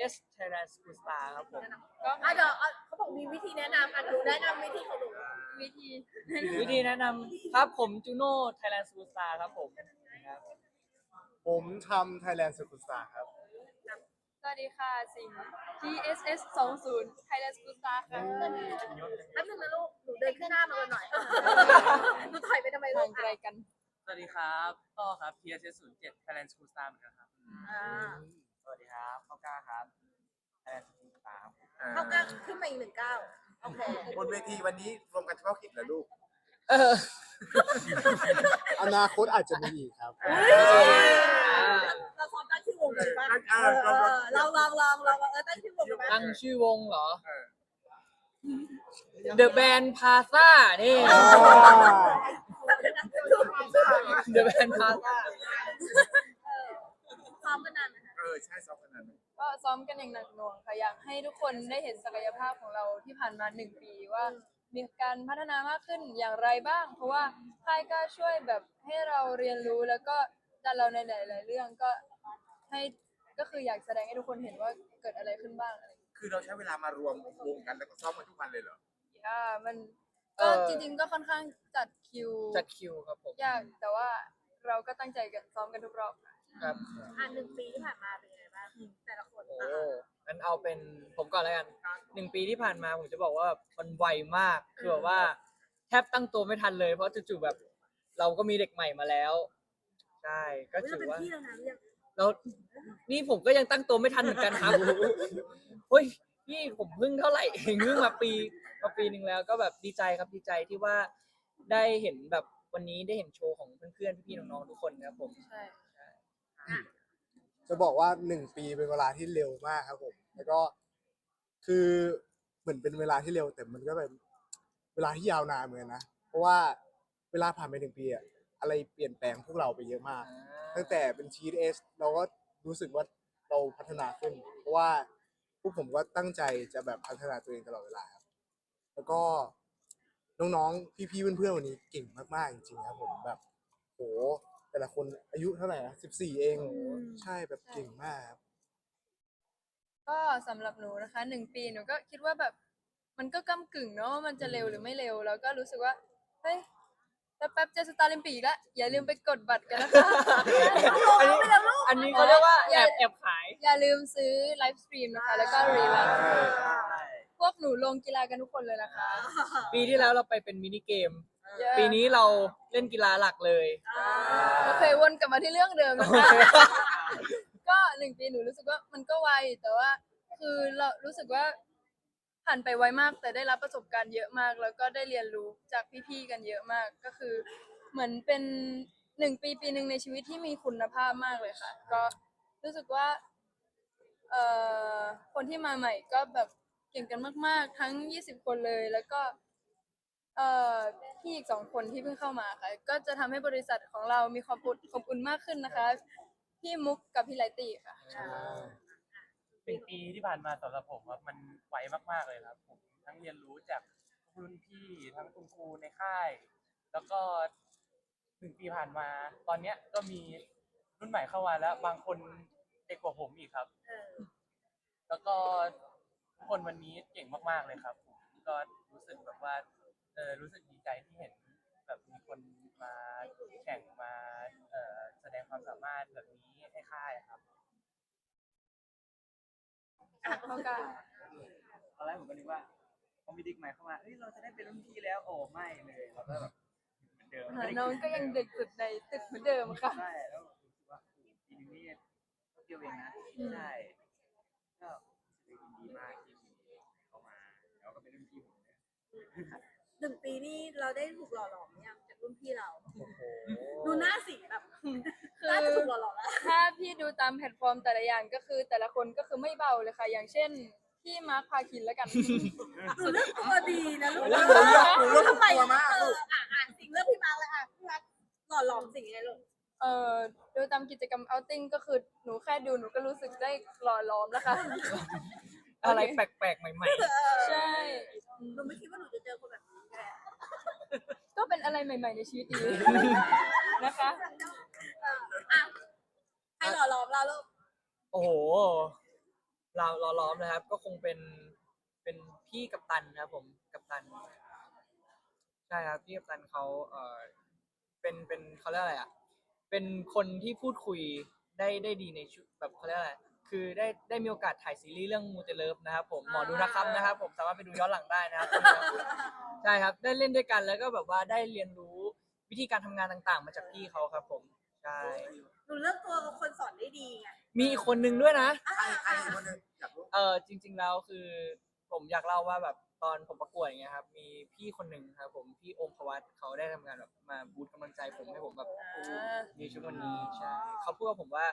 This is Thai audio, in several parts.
TSS Thailand School Star ครับผม ก็อะเดี๋ยวอะเขาบอกมีวิธีแนะนำอะหนูแนะนำวิธีของหนูวิธีวิธีแนะนำครับผมจูโน่ Thailand School Star ครับผมนะครับ ผมทำ Thailand School Star ครับ สวัสดีค่ะสิงห์ TSS 20 Thailand School Star ค่ะ แป๊บนึงนะลูก หนูเดินขึ้นหน้ามาก่อนหน่อย หนูถอยไปทำไมลูห่ากงไกลกัน สวัสดีครับต่อครับ TSS 07 Thailand School Star เหมือนกันครับ อ่าสวัสดีครับข้าวกล้าครับ Thailand School Star ครับ เขาก็ขึ้นมาอีกหนึ่งก้าวโอเคบนเวทีวันนี้รวมกันเฉพาะกิจเหรอลูกเอออนาคตอาจจะมีอีกครับ เราซ้อมตั้งชื่อวงเลยป่ะอ่าเออลองลองลองลองเออตั้งชื่อวงเลยป่ะตั้งชื่อวงเหรอ The Band Plaza นี่ The Band Plaza ซ้อมกันนานไหมคะ เออใช่สองขนาดนั้น ก็ซ้อมกันอย่างหนักหน่วงค่ะอยากให้ทุกคนได้เห็นศักยภาพของเราที่ผ่านมาหนึ่งปีว่า มีการพัฒนามากขึ้นอย่างไรบ้าง เพราะว่าค่ายก็ช่วยแบบให้เราเรียนรู้แล้วก็ดันเราในหลาย ๆ เรื่องก็ให้ก็คืออยากแสดงให้ทุกคนเห็นว่าเกิดอะไรขึ้นบ้างอะไรอย่างเงี้ยคือเราใช้เวลามารวมวงกันแล้วก็ซ้อมกันทุกวันเลยเหรอ อ่ามันเอก็อจริง ๆ ก็ค่อนข้างจัดคิวจัดคิวครับผม ยากแต่ว่าเราก็ตั้งใจกันซ้อมกันทุกรอบค่ะ ครับ อะหนึ่งปีที่ผ่านมาเป็นยังไงบ้างแต่ละคนโอ้อะงั้นเอาเป็นผมก่อนแล้วกันหนึ่งปีที่ผ่านมาผมจะบอกว่าแบบมันไวมากคือแบบว่า แทบตั้งตัวไม่ทันเลย เพราะจู่ๆแบบ เราก็มีเด็กใหม่มาแล้วใช่ก็เฮ้ยถืเราอเป็นว่าพี่แล้วนะเรียกแล้วนี่ผมก็ยังตั้งตัวไม่ทันเหมือนกันครับเฮ้ยพี่ผมเพิ่งเท่าไหร่เองเพิ่งมาปีมาปีหนึ่งแล้ว ก็แบบดีใจครับดีใจที่ว่าได้เห็นแบบวันนี้ได้เห็นโชว์ของเพื่อนๆพี่ๆน้องๆทุกคนนะครับผม ใช่ จะบอกว่าหนึ่งปีเป็นเวลาที่เร็วมากครับผม แล้วก็คือเหมือนเป็นเวลาที่เร็วแต่มันก็เป็นเวลาที่ยาวนานเหมือนกันนะ เพราะว่าเวลาผ่านไปหนึ่งปีอะอะไรเปลี่ยนแปลงพวกเราไปเยอะมาก ตั้งแต่เป็นชีเอสเราก็รู้สึกว่าเราพัฒนาขึ้น เพราะว่าพวกผมก็ตั้งใจจะแบบพัฒนาตัวเองตลอดเวลาครับ แล้วก็น้องๆ พี่ๆ เพื่อนๆ วันนี้เก่งมากๆ จริงๆ ครับผมแบบ โห แต่ละคนอายุเท่าไหร่นะสิบสี่เอง ใช่แบบเก่งมากครับ ก็สำหรับหนูนะคะหนึ่งปีหนูก็คิดว่าแบบมันก็ก้ากึ่งเนาะว่ามันจะเร็วหรือไม่เร็ว แล้วก็รู้สึกว่าเฮ้ยแป๊บๆจะสตาร์ลิมปีกแล้วอย่าลืมไปกดบัตรกันนะคะอันนี้ อันนี้เขาเรียกว่าแอบแอบขาย อย่าลืมซื้อไลฟ์สตรีมนะคะ แล้วก็รีลันพวกหนูลงกีฬากันทุกคนเลยนะคะ ปีที่แล้วเราไปเป็นมินิเกมเยอะ ปีนี้เราเล่นกีฬาหลักเลย โอเควนกลับมาที่เรื่องเดิมนะคะก็หนึ่งปีหนูรู้สึกว่ามันก็ไวแต่ว่า คือเรารู้สึกว่าผ่านไปไวมาก แต่ได้รับประสบการณ์เยอะมาก แล้วก็ได้เรียนรู้จากพี่ๆกันเยอะมากก็คือ เหมือนเป็นหนึ่งปีปีหนึ่งในชีวิตที่มีคุณภาพมากเลยค่ะ ก็รู้สึกว่าเอ่อคนที่มาใหม่ก็แบบเก่งกันมาก ๆ ทั้ง 20 คนเลยแล้วก็เอ่อ พี่อีกสองคนที่เพิ่งเข้ามาค่ะ ก็จะทำให้บริษัทของเรามีความอบอบอุ่นมากขึ้นนะคะ พี่มุกกับพี่ไลตี้ค่ะ เป็นปีที่ผ่านมาสำหรับผมครับมันไวมากๆเลยครับ ผมทั้งเรียนรู้จากรุ่นพี่ทั้งคุณครูในค่าย แล้วก็หนึ่งปีผ่านมา ตอนเนี้ยก็มีรุ่นใหม่เข้ามาแล้ว บางคนเด็กกว่าผมอีกครับเออแล้วก็ทุกคนวันนี้เก่งมากๆเลยครับผมก็รู้สึกแบบว่าเออรู้สึกดีใจที่เห็นแบบมีคนมาแข่งมาเอ่อแสดงความสามารถแบบนี้ให้ค่ายครับเข้ากันตอนแรกผมก็นึกว่าพอมีเด็กใหม่เข้ามาเอ้ยเราจะได้เป็นรุ่นพี่แล้วโอ้ไม่เลยเราก็แบบเหมือนเดิมหาน้องก็ยังเด็กสุดในตึกเหมือนเดิมค่ะ ใช่แล้วรู้สึกว่าโอ้โหปีนึงนี่ก็เที่ยวเองนะอืมใช่ก็รู้สึกยินดีมากที่มีเข้ามาแล้วก็เป็นรุ่นพี่ผมเนี่ย หนึ่งปีนี่เราได้ถูกหล่อหลอมยังจากรุ่นพี่เรา ดูหน้าสีแบบคือ น่าจะถูกหล่อหลอมแล้วถ้าพี่ดูตามแพลตฟอร์มแต่ละอย่างก็คือ แต่ละคนก็คือไม่เบาเลยค่ะ อย่างเช่นพี่มาร์คพาคินแล้วกัน หนูเลือกตัวดีนะลูกหนูเลือกหนูเลือกทำไมตัวมากเอลูอกอะอะสิ่งเลือกพี่มาร์คเลยอะพี่มาร์คหล่อหลอมสิ่งไงลูก เอ่อดูตามกิจกรรมเอาติ้งก็คือหนูแค่ดูหนูก็รู้สึกได้หล่อล้อมแล้วค่ะ อะไรแปลกๆ ใหม่เออใช่ หนูไม่คิดว่าหนูจะเจอคนแบบนี้ไง ก็เป็นอะไรใหม่ ๆ ในชีวิตดีนะคะเอออะให้หล่อหลอมเราลูกๆโอ้โหเราล้อล้อมนะครับ ก็คงเป็นเป็นพี่กัปตันนะครับผมกัปตันใช่ครับพี่กัปตันเขาเออเป็นเป็นเขาเรียกอะไรอะเป็นคนที่พูดคุยได้ได้ดีในชุดแบบเขาเรียกอะไร คือได้ได้มีโอกาสถ่ายซีรีส์เรื่องมูเตเลิฟนะครับผมหมอดูนะครับนะครับ ผมสามารถไปดูย้อนหลังได้นะครับใช่ครับได้เล่นด้วยกันแล้วก็แบบว่าได้เรียนรู้วิธีการทำงานต่างๆ มาจากพี่เขาครับ ผมใช่หนูเลือกตัวคนสอนได้ดีไงมีอีกคนนึงด้วยนะอ่าใครคนหนึงอยากรู้เออจริง ๆแล้วคือผมอยากเล่าว่าแบบตอนผมประกวดอย่างเงี้ยครับมีพี่คนหนึ่งครับผมพี่โอมพวัตเขาได้ทำงานแบบมาบูตกำลังใจผมให้ผมแบบ อ่า มีชุดวันนี้ใช่เขาพูดกับผมว่า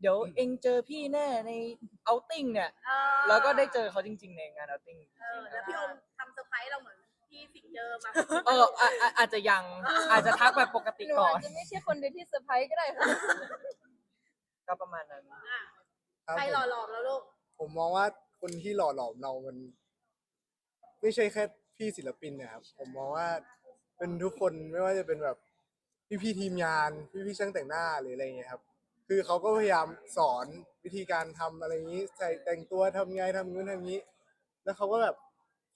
เดี๋ยวเองเจอพี่แน่ในเอาติ้งเนี่ยอ่าแล้วก็ได้เจอเขาจริง ๆ ในงานเอาติ้งเออแล้วพี่โอมทำเซอร์ไพรส์เราเหมือนที่สิงเจอมาเอออะอะอาจจะยังอาจจะทักแบบปกติหนูก่ออานจจะไม่ใช่คนเดียวที่เซอร์ไพรส์ก็ได้ค่ะก็ประมาณนั้น อะครับใครผมหล่อหลอมแล้วลูกผมมองว่าคนที่หล่อหลอมเรามัน ไม่ใช่แค่พี่ศิลปินนะครับ ผมมองว่าเป็นทุกคนไม่ว่าจะเป็นแบบพี่ๆทีมงานพี่ๆช่างแต่งหน้าหรืออะไรเงี้ยครับ คือเขาก็พยายามสอนวิธีการทำอะไรอย่างนี้ใส่แต่งตัวทำไงทำนู้นทำนี้ แล้วเขาก็แบบ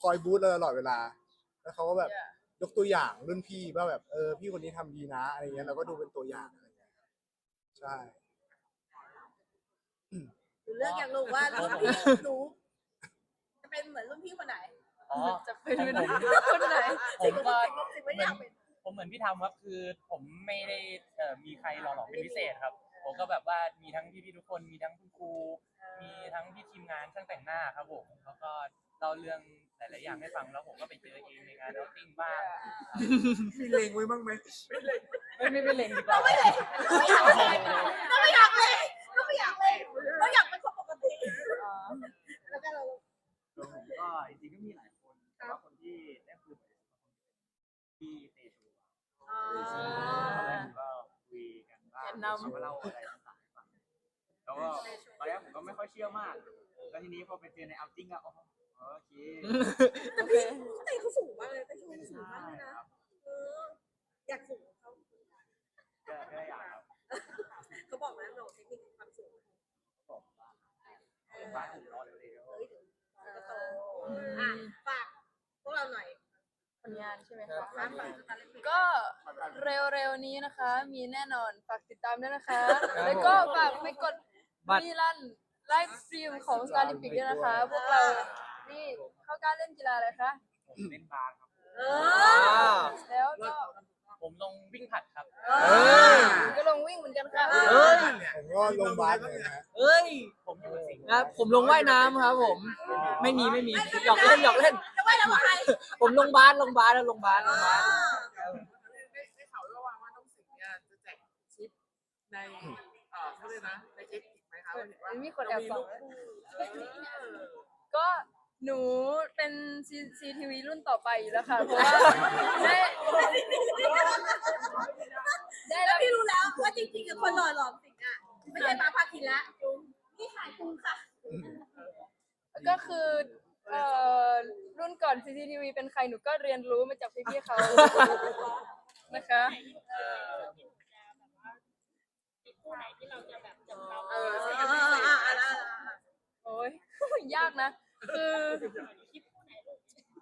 คอยบูธเราตลอดเวลา แล้วเขาก็แบบยกตัวอย่างรุ่นพี่ว่าแบบเออพี่คนนี้ทำดีนะอะไรเงี้ยเราก็ดูเป็นตัวอย่างอะไรเงี้ยใช่ หนูเลือกอย่างลูกว่ารุ่นพี่หนูจะเป็นเหมือนรุ่นพี่คนไหนอ๋อ จะเป็นของเป็นผมคนไหนผมก็ สิ่งไม่อยากเป็นผมเหมือนพี่ทำครับคือผมไม่ได้เอ่อมีใครหล่อหลอมเป็นพิเศษครับ ผมก็แบบว่ามีทั้งพี่ๆทุกคนมีทั้งคุณครู มีทั้งพี่ทีมงานช่างแต่งหน้าครับผมแล้วก็เล่าเรื่องหลายๆอย่างให้ฟังแล้วผมก็ไปเจอเองในงานเอาติ้งบ้างมีเลงไว้บ้างไหมไม่ไม่ไม่เล็งดีกว่าก็ไม่อยากเลยก็ไม่อยากเลยก็ไม่อยากเลยก็อยากเป็นคนปกติอ๋อแล้วก็เราตัวผมก็จริงๆก็มีหลายคนแต่ว่าคนที่ได้คุยกับที่เตชูอ๋อตอนแรกผมก็คุยกั นว่าเขามาเล่าอะไรต่างๆให้ฟังแล้วก็ตอนแรกผมก็ไม่ค่อยเชื่อมาก แล้วทีนี้พอไปเจอในอัลติ้งก็อ๋อโอเคแต่พี่เตะเขาสูงมากเลยเตะเขาสูงมากเลยนะเออ อยากสูงกว่าเขาก็ก็อยากครับเขาบอกนะเราเทคนิคความสูงบ้านผมรอเร็ว เฮ้ยเดี๋ยวจะโตอะฝากพวกเราหน่อย ผล งานใช่ไหมครัคะบฝากฝากสตาร์เล็กก็เร็วๆนี้นะคะ มีแน่นอนฝากติดตามด้วยนะคะ แล้วก็ฝากไปกดบัตรรีลันไลฟ์สตรีมของ Star Olympic ด้วยนะคะ พวกเรานี่เข้าการเล่นกีฬาอะไรคะๆผมเล่นบาสครับเออ่าอแล้วก็ผมลงวิ่งผลัดครับเอเอ้ยก็ลงวิ่งเหมือนกันค่ะเอ้ยผมก็ลงบาสเหมือนกันนะเอ้ย ผมอยู่กับสิงห์นะผมลงว่ายน้ำครับผม ไม่มีไม่มีหยอกเล่นหยอกเล่นจะไม่ละใคร ผมลงบาสลงบาสแล้วลงบาสลงบาสได้ข่าวด้วยว่าว่าน้องสิงห์เนี่ยจะแจกชิปในเอ่อเขาเรียกนะในเอ็กซ์อีกไหมคะเราเห็นว่ามีคนแอบส่อง เออก็หนูเป็นซีทีวีรุ่นต่อไปอยู่แล้วค่ะ เพราะว่าได้ได้แล้รัวบพี่รู้แล้วว่าจริงๆคือคนหล่อหลอมสิงอะไม่ใช่มาพาคินละนี่ขายปูค่ะก็คือเอ่อ รุ่นก่อน CCTV เป็นใครหนูก็เรียนรู้มาจากพี่ๆเขา นะคะเอออ่าอ่าอ่าโอ้ย ยากนะ คือ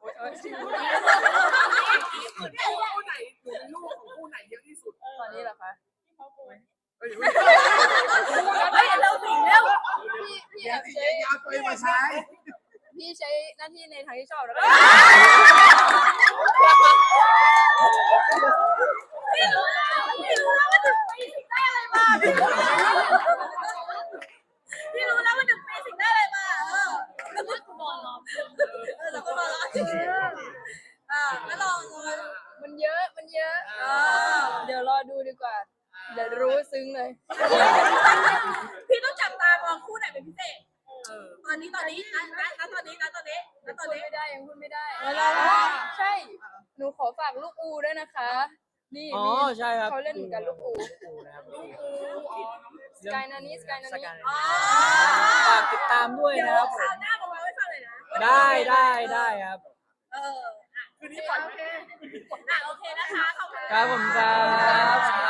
โอ๊ยโอ๊ย คู่ไหนหนูเป็นลูกของคู่ไหนเยอะที่สุด ตอนนี้เหรอคะ เอ้ย เฮ้ยเราสิงแล้ว พี่พี่แอบใช้ ยาวตัวเองมาใช้ พี่ใช้หน้าที่ในทางที่ชอบแล้วก็ พี่รู้แล้วพี่รู้แล้วว่าหนึ่งปีสิงได้อะไรมาพี่รู้พี่รู้แล้วว่าหนึ่งปีสิงได้อะไรมาเออแล้วก็บอลล้อมเออแล้วก็บอลล้อมอ่าแล้วลองเลย มันเยอะมันเยอะ อ่า เดี๋ยวรอดูดีกว่า เดี๋ยวรู้ซึ้งเลย พี่ต้องจับตามองคู่ไหนเป็นพิเศษตอ นนี้ตอนนี้นะนะนะตอนนี้นะตอนนี้นะตอนพูดนี้ ไม่ได้ยังพูดไม่ได้ใช่ หนูขอฝากลูกอูด้วยนะคะ นี่อ๋อนี่ใช่ครับเขาเล่นเหมือนกันลูกอูอูนะครับสกายนานี้สกายนานี้อ๋อฝากติดตามด้วยเดี๋ยวนะครับคราวหน้ามาเล่าให้ฟังเลยนะได้ได้ได้ครับ เอออะคืนนี้ปล่อยไหมอะโอเคนะคะขอบคุณ ครับผมครับ